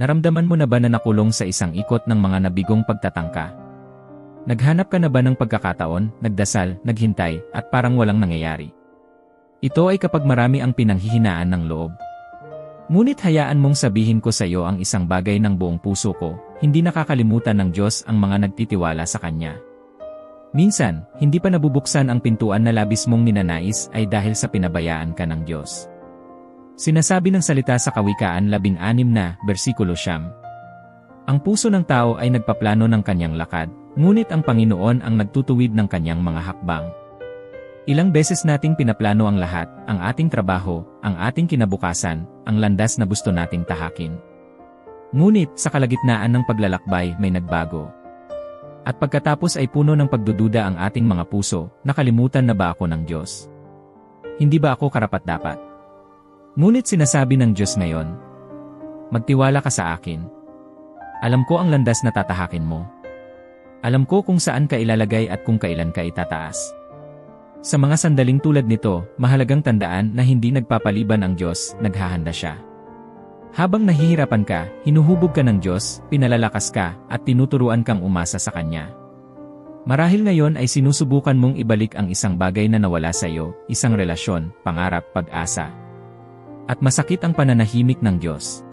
Naramdaman mo na ba na nakulong sa isang ikot ng mga nabigong pagtatangka? Naghanap ka na ba ng pagkakataon, nagdasal, naghintay, at parang walang nangyayari? Ito ay kapag marami ang pinanghihinaan ng loob. Ngunit hayaan mong sabihin ko sa iyo ang isang bagay ng buong puso ko, hindi nakakalimutan ng Diyos ang mga nagtitiwala sa Kanya. Minsan, hindi pa nabubuksan ang pintuan na labis mong ninanais ay dahil sa pinabayaan ka ng Diyos. Sinasabi ng salita sa Kawikaan 16 na, versikulo siyam. Ang puso ng tao ay nagpaplano ng kanyang lakad, ngunit ang Panginoon ang nagtutuwid ng kanyang mga hakbang. Ilang beses nating pinaplano ang lahat, ang ating trabaho, ang ating kinabukasan, ang landas na gusto nating tahakin. Ngunit sa kalagitnaan ng paglalakbay may nagbago. At pagkatapos ay puno ng pagdududa ang ating mga puso, nakalimutan na ba ako ng Diyos? Hindi ba ako karapat-dapat? Ngunit sinasabi ng Diyos ngayon, Magtiwala ka sa akin. Alam ko ang landas na tatahakin mo. Alam ko kung saan ka ilalagay at kung kailan ka itataas. Sa mga sandaling tulad nito, mahalagang tandaan na hindi nagpapaliban ang Diyos, naghahanda siya. Habang nahihirapan ka, hinuhubog ka ng Diyos, pinalalakas ka, at tinuturuan kang umasa sa Kanya. Marahil ngayon ay sinusubukan mong ibalik ang isang bagay na nawala sa iyo, isang relasyon, pangarap, pag-asa. At masakit ang pananahimik ng Diyos.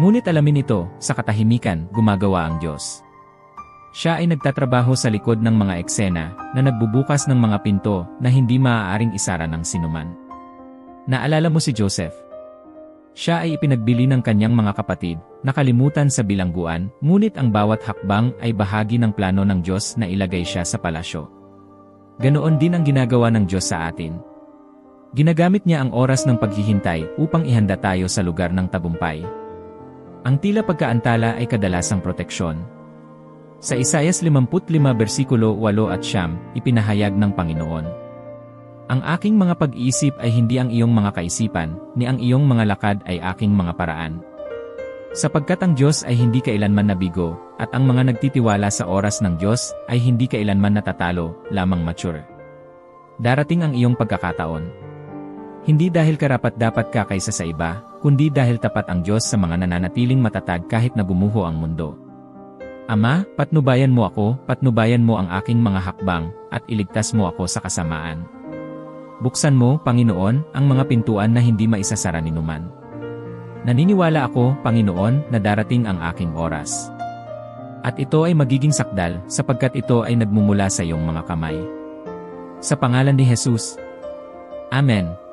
Ngunit alamin ito, sa katahimikan, gumagawa ang Diyos. Siya ay nagtatrabaho sa likod ng mga eksena na nagbubukas ng mga pinto na hindi maaaring isara ng sinuman. Naalala mo si Joseph? Siya ay ipinagbili ng kanyang mga kapatid, nakalimutan sa bilangguan, ngunit ang bawat hakbang ay bahagi ng plano ng Diyos na ilagay siya sa palasyo. Ganoon din ang ginagawa ng Diyos sa atin. Ginagamit niya ang oras ng paghihintay upang ihanda tayo sa lugar ng tagumpay. Ang tila pagkaantala ay kadalasang proteksyon. Sa Isayas 55 versikulo 8 at siyam, ipinahayag ng Panginoon. Ang aking mga pag-iisip ay hindi ang iyong mga kaisipan, ni ang iyong mga lakad ay aking mga paraan. Sapagkat ang Diyos ay hindi kailanman nabigo, at ang mga nagtitiwala sa oras ng Diyos ay hindi kailanman natatalo, lamang mature. Darating ang iyong pagkakataon. Hindi dahil karapat dapat ka kaysa sa iba, kundi dahil tapat ang Diyos sa mga nananatiling matatag kahit na gumuho ang mundo. Ama, patnubayan mo ako, patnubayan mo ang aking mga hakbang, at iligtas mo ako sa kasamaan. Buksan mo, Panginoon, ang mga pintuan na hindi maisasara ni numan. Naniniwala ako, Panginoon, na darating ang aking oras. At ito ay magiging sakdal, sapagkat ito ay nagmumula sa iyong mga kamay. Sa pangalan ni Jesus. Amen.